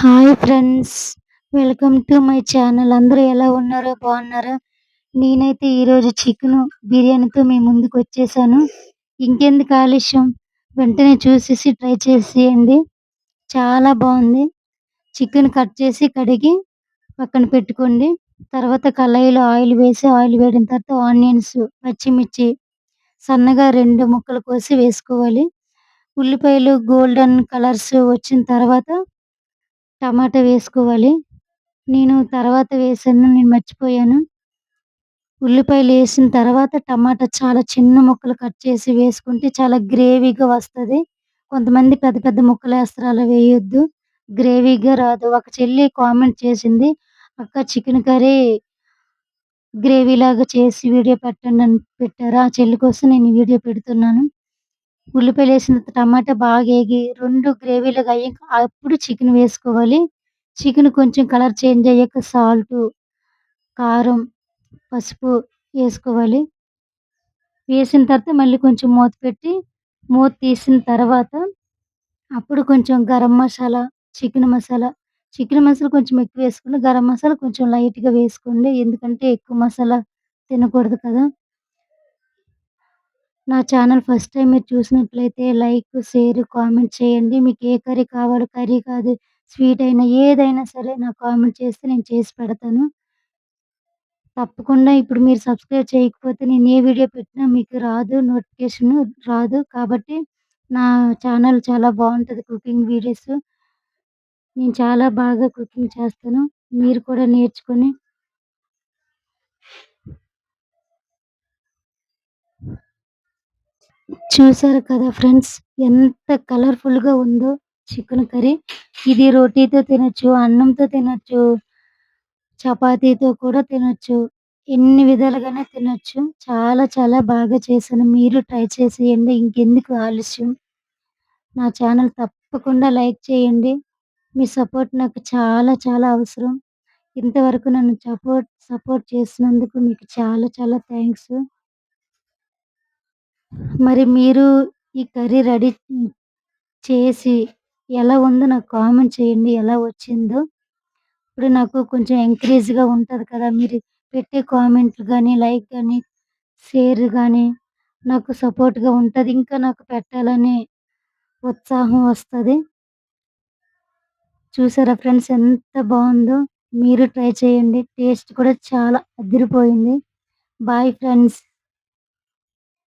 Hi friends welcome to my channel. అందరూ ఎలా ఉన్నారో బాగున్నారా? నేనైతే ఈరోజు చికెన్ బిర్యానీతో మీ ముందుకు వచ్చేసాను. ఇంకెందుకు ఆలస్యం? వెంటనే చూసేసి ట్రై చేసేయండి. చాలా బాగుంది. చికెన్ కట్ చేసి కడిగి పక్కన పెట్టుకోండి. తర్వాత కళాయిలో ఆయిల్ వేసి ఆయిల్ వేడిన తర్వాత ఆనియన్స్ పచ్చిమిర్చి సన్నగా రెండు ముక్కలు కోసి వేసుకోవాలి. ఉల్లిపాయలు గోల్డెన్ కలర్స్ వచ్చిన తర్వాత టమాటా వేసుకోవాలి. నేను తర్వాత వేసాను నేను మర్చిపోయాను. ఉల్లిపాయలు వేసిన తర్వాత టమాటా చాలా చిన్న ముక్కలు కట్ చేసి వేసుకుంటే చాలా గ్రేవీగా వస్తుంది. కొంతమంది పెద్ద పెద్ద ముక్కలు వేస్తారు అలా వేయొద్దు. గ్రేవీగా రాదు. ఒక చెల్లి కామెంట్ చేసింది అక్క చికెన్ కర్రీ గ్రేవీ లాగా చేసి వీడియో పెట్టండి అని పెట్టారు? ఆ చెల్లి కోసం నేను ఈ వీడియో పెడుతున్నాను. ఉల్లిపాయలు వేసిన టమాటా బాగా వేగి రెండు గ్రేవీలుగా అయ్యాక అప్పుడు చికెన్ వేసుకోవాలి. చికెన్ కొంచెం కలర్ చేంజ్ అయ్యాక సాల్ట్ కారం పసుపు వేసుకోవాలి. వేసిన తర్వాత మళ్ళీ కొంచెం మూత పెట్టి మూత తీసిన తర్వాత అప్పుడు కొంచెం గరం మసాలా చికెన్ మసాలా చికెన్ మసాలా కొంచెం ఎక్కువ వేసుకోండి గరం మసాలా కొంచెం లైట్గా వేసుకోండి. ఎందుకంటే ఎక్కువ మసాలా తినకూడదు కదా. నా ఛానల్ ఫస్ట్ టైం మీరు చూసినట్లయితే లైక్ షేర్ కామెంట్ చేయండి. మీకు ఏ కర్రీ కావాలో కర్రీ కాదు స్వీట్ అయినా ఏదైనా సరే నాకు కామెంట్ చేస్తే నేను చేసి పెడతాను. తప్పకుండా ఇప్పుడు మీరు సబ్స్క్రైబ్ చేయకపోతే నేను ఏ వీడియో పెట్టినా మీకు రాదు నోటిఫికేషన్ రాదు. కాబట్టి నా ఛానల్ చాలా బాగుంటుంది కుకింగ్ వీడియోస్. నేను చాలా బాగా కుకింగ్ చేస్తాను. మీరు కూడా నేర్చుకొని చూసారు కదా ఫ్రెండ్స్ ఎంత కలర్ఫుల్గా ఉందో చికెన్ కర్రీ. ఇది రోటీతో తినొచ్చు అన్నంతో తినొచ్చు చపాతీతో కూడా తినొచ్చు ఎన్ని విధాలుగానే తినొచ్చు. చాలా చాలా బాగా చేశాను. మీరు ట్రై చేసేయండి. ఇంకెందుకు ఆలస్యం? నా ఛానల్ తప్పకుండా లైక్ చేయండి. మీ సపోర్ట్ నాకు చాలా చాలా అవసరం. ఇంతవరకు నన్ను సపోర్ట్ సపోర్ట్ చేసినందుకు మీకు చాలా చాలా థ్యాంక్స్. మరి మీరు ఈ కర్రీ రెడీ చేసి ఎలా ఉందో నాకు కామెంట్ చేయండి ఎలా వచ్చిందో. ఇప్పుడు నాకు కొంచెం ఎంకరేజ్గా ఉంటుంది కదా మీరు పెట్టే కామెంట్లు కానీ లైక్ కానీ షేర్ కానీ నాకు సపోర్ట్గా ఉంటుంది. ఇంకా నాకు పెట్టాలని ఉత్సాహం వస్తుంది. చూసారా ఫ్రెండ్స్ ఎంత బాగుందో? మీరు ట్రై చేయండి. టేస్ట్ కూడా చాలా అదిరిపోయింది. Bye friends.